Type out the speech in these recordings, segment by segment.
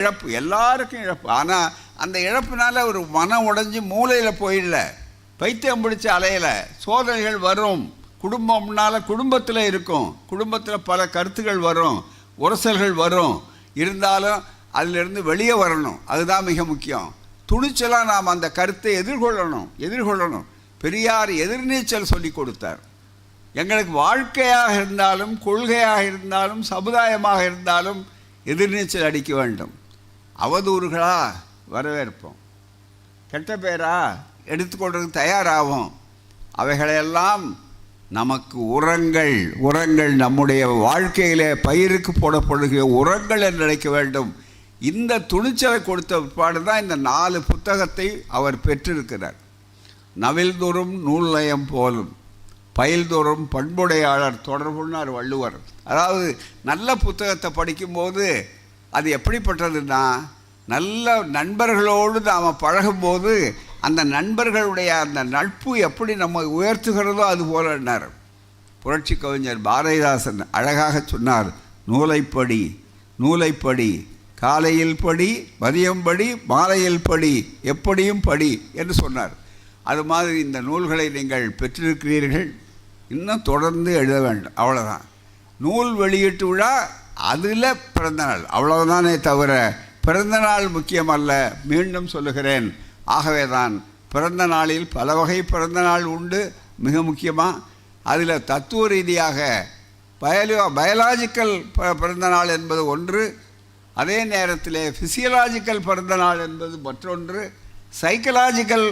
இழப்பு எல்லாருக்கும் இழப்பு. ஆனால் அந்த இழப்புனால ஒரு மனம் உடைஞ்சு மூலையில் போயிடல. பைத்தியம் பிடிச்சி அலையில சோதனைகள் வரும். குடும்பம்னால குடும்பத்தில் இருக்கும். குடும்பத்தில் பல கருத்துகள் வரும். உரசல்கள் வரும். இருந்தாலும் அதிலிருந்து வெளியே வரணும். அதுதான் மிக முக்கியம். துணிச்சலாக நாம் அந்த கருத்தை எதிர்கொள்ளணும். எதிர்கொள்ளணும். பெரியார் எதிர்நீச்சல் சொல்லி கொடுத்தார். எங்களுக்கு வாழ்க்கையாக இருந்தாலும் கொள்கையாக இருந்தாலும் சமுதாயமாக இருந்தாலும் எதிர்நீச்சல் அடிக்க வேண்டும். அவதூறுகளாக வரவேற்போம். கெட்ட பேரா எடுத்துக்கொள்றதுக்கு தயாராகும் அவைகளையெல்லாம் நமக்கு உரங்கள் உரங்கள் நம்முடைய வாழ்க்கையிலே பயிருக்கு போடப்படுகிற உரங்கள் என்று நினைக்க வேண்டும். இந்த துணிச்சலை கொடுத்த பிற்பாடு தான் இந்த நாலு புத்தகத்தை அவர் பெற்றிருக்கிறார். நவில்தோறும் நூல்நயம் போலும் பயில்தோறும் பண்புடையாளர் தொடர்புன்னார் வள்ளுவர். அதாவது நல்ல புத்தகத்தை படிக்கும்போது அது எப்படிப்பட்டதுன்னா நல்ல நண்பர்களோடு நாம் பழகும்போது அந்த நண்பர்களுடைய அந்த நட்பு எப்படி நம்ம உயர்த்துகிறதோ அது போலன்னார் புரட்சி கவிஞர் பாரதிதாசன் அழகாக சொன்னார் நூலைப்படி நூலைப்படி காலையில் படி மதியம் படி மாலையில் படி எப்படியும் படி என்று சொன்னார். அது மாதிரி இந்த நூல்களை நீங்கள் பெற்றிருக்கிறீர்கள். இன்னும் தொடர்ந்து எழுத வேண்டும். அவ்வளோதான் நூல் வெளியீட்டு விழா அதில் பிறந்தநாள். அவ்வளவுதானே தவிர பிறந்தநாள் முக்கியமல்ல மீண்டும் சொல்லுகிறேன். ஆகவே தான் பிறந்த நாளில் பல வகை பிறந்த நாள் உண்டு மிக முக்கியமாக அதில் தத்துவ ரீதியாக பயலோ பயாலாஜிக்கல் ப பிறந்த நாள் என்பது ஒன்று அதே நேரத்தில் ஃபிசியலாஜிக்கல் பிறந்த நாள் என்பது மற்றொன்று சைக்கலாஜிக்கல்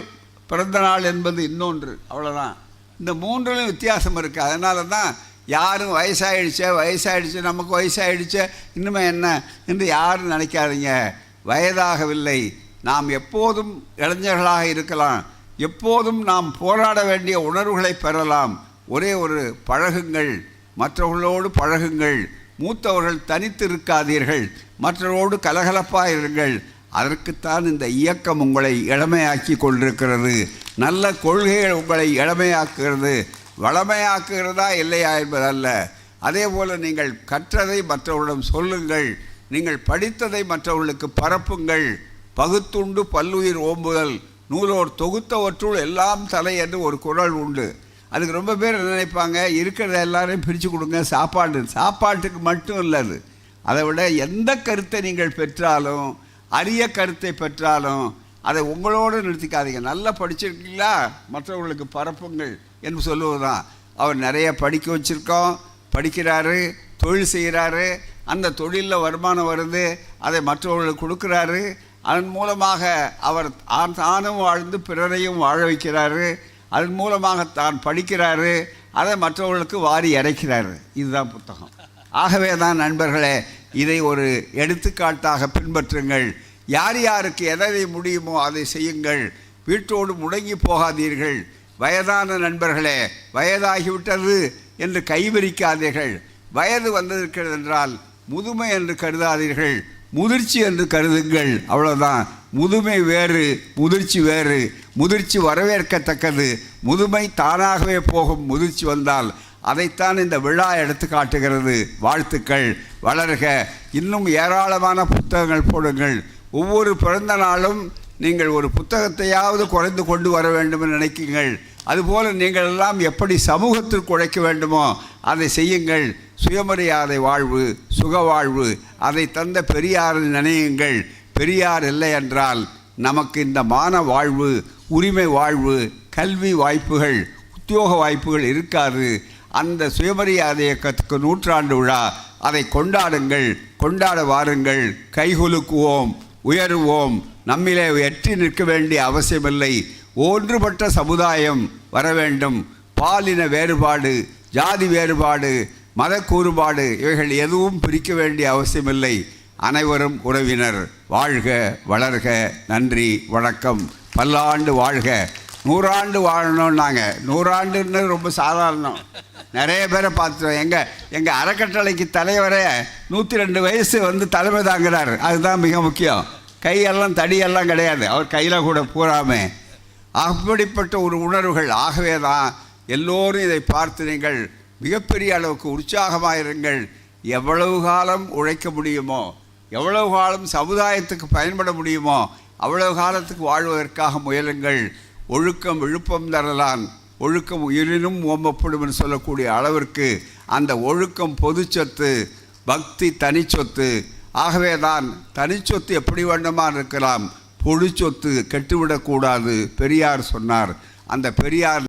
பிறந்த நாள் என்பது இன்னொன்று அவ்வளோதான் இந்த மூன்றிலும் வித்தியாசம் இருக்குது அதனால தான் யாரும் வயசாயிடுச்சே வயசாகிடுச்சு நமக்கு வயசாயிடுச்சே இன்னுமே என்ன? என்று யாரும் நினைக்காதீங்க. வயதாகவில்லை. நாம் எப்போதும் இளைஞர்களாக இருக்கலாம். எப்போதும் நாம் போராட வேண்டிய உணர்வுகளை பெறலாம். ஒரே ஒரு பழகுங்கள். மற்றவர்களோடு பழகுங்கள். மூத்தவர்கள் தனித்து இருக்காதீர்கள். மற்றவரோடு கலகலப்பாக இருங்கள். அதற்குத்தான் இந்த இயக்கம் உங்களை இளமையாக்கி கொண்டிருக்கிறது. நல்ல கொள்கைகள் உங்களை இளமையாக்குகிறது. வளமையாக்குகிறதா இல்லையா என்பதல்ல. அதே போல் நீங்கள் கற்றதை மற்றவர்களிடம் சொல்லுங்கள். நீங்கள் படித்ததை மற்றவர்களுக்கு பரப்புங்கள். பகுத்துண்டு பல்லுயிர் ஓம்புதல். நூலோர் தொகுத்தவற்றுள் எல்லாம் தலை என்று ஒரு குரல் உண்டு. அதுக்கு ரொம்ப பேர் என்ன நினைப்பாங்க? இருக்கிறத எல்லாரையும் பிரித்து கொடுங்க சாப்பாடு. சாப்பாட்டுக்கு மட்டும் இல்லை அது. அதை விட எந்த கருத்தை நீங்கள் பெற்றாலும் அரிய கருத்தை பெற்றாலும் அதை உங்களோடு நிறுத்திக்காதீங்க. நல்லா படிச்சிருக்கீங்களா? மற்றவர்களுக்கு பரப்புங்கள் என்று சொல்லுவதுதான். அவர் நிறைய படிக்க வச்சுருக்கோம் படிக்கிறாரு தொழில் செய்கிறாரு அந்த தொழிலில் வருமானம் வருது அதை மற்றவர்களுக்கு கொடுக்குறாரு. அதன் மூலமாக அவர் தானும் வாழ்ந்து பிறரையும் வாழ வைக்கிறாரு. அதன் மூலமாக தான் படிக்கிறாரு. அதை மற்றவர்களுக்கு வாரி இறைக்கிறாரு இதுதான் புத்தகம். ஆகவே தான் நண்பர்களே இதை ஒரு எடுத்துக்காட்டாக பின்பற்றுங்கள். யார் யாருக்கு எதை முடியுமோ அதை செய்யுங்கள். வீட்டோடு முடங்கி போகாதீர்கள். வயதான நண்பர்களே வயதாகிவிட்டது என்று கைவிரிக்காதீர்கள். வயது வந்திருக்கிறது என்றால் முதுமை என்று கருதாதீர்கள். முதிர்ச்சி என்று கருதுங்கள். அவ்வளோதான் முதுமை வேறு முதிர்ச்சி வேறு. முதிர்ச்சி வரவேற்கத்தக்கது. முதுமை தானாகவே போகும் முதிர்ச்சி வந்தால் அதைத்தான் இந்த விழா எடுத்து காட்டுகிறது. வாழ்த்துக்கள். வளர்க. இன்னும் ஏராளமான புத்தகங்கள் போடுங்கள். ஒவ்வொரு பிறந்த நாளும் நீங்கள் ஒரு புத்தகத்தையாவது குறைந்து கொண்டு வர வேண்டும் என்று நினைக்குங்கள் அதுபோல் நீங்கள் எல்லாம் எப்படி சமூகத்திற்கு உழைக்க வேண்டுமோ அதை செய்யுங்கள். சுயமரியாதை வாழ்வு சுக வாழ்வு அதை தந்த பெரியாரை நினையுங்கள். பெரியார் இல்லை என்றால் நமக்கு இந்த மான வாழ்வு உரிமை வாழ்வு கல்வி வாய்ப்புகள் உத்தியோக வாய்ப்புகள் இருக்காது. அந்த சுயமரியாதை இயக்கத்துக்கு நூற்றாண்டு விழா அதை கொண்டாடுங்கள். கொண்டாட வாருங்கள். கைகுலுக்குவோம். உயருவோம். நம்மிலே எட்டி நிற்க வேண்டிய அவசியமில்லை. ஒன்றுபட்ட சமுதாயம் வர வேண்டும். பாலின வேறுபாடு ஜாதி வேறுபாடு மத கூறுபாடு இவைகள் எதுவும் பிரிக்க வேண்டிய அவசியமில்லை. அனைவரும் உறவினர். வாழ்க வளர்க. நன்றி வணக்கம். பல்லாண்டு வாழ்க. நூறாண்டு வாழணும்னாங்க. நூறாண்டுன்னு ரொம்ப சாதாரணம். நிறைய பேரை பார்த்துருவோம். எங்கள் எங்கள் அறக்கட்டளைக்கு தலைவரே நூற்றி ரெண்டு வயசு வந்து தலைமை தாங்குறாரு. அதுதான் மிக முக்கியம். கையெல்லாம் தடியெல்லாம் கிடையாது. அவர் கையில் கூட பூராமே. அப்படிப்பட்ட ஒரு உணர்வுகள் ஆகவே தான் எல்லோரும் இதை பார்த்து நீங்கள் மிகப்பெரிய அளவுக்கு உற்சாகமாக இருங்கள் எவ்வளவு காலம் உழைக்க முடியுமோ எவ்வளவு காலம் சமுதாயத்துக்கு பயன்பட முடியுமோ அவ்வளவு காலத்துக்கு வாழ்வதற்காக முயலுங்கள். ஒழுக்கம் விழுப்பம் தரலான் ஒழுக்கம் உயிரினும் ஓம்பப்படும் சொல்லக்கூடிய அளவிற்கு அந்த ஒழுக்கம் பொதுச்சொத்து பக்தி தனிச்சொத்து ஆகவே தான் தனிச்சொத்து எப்படி வேண்டுமா இருக்கலாம்? பொது சொத்து கெட்டுவிடக்கூடாது பெரியார் சொன்னார். அந்த பெரியார்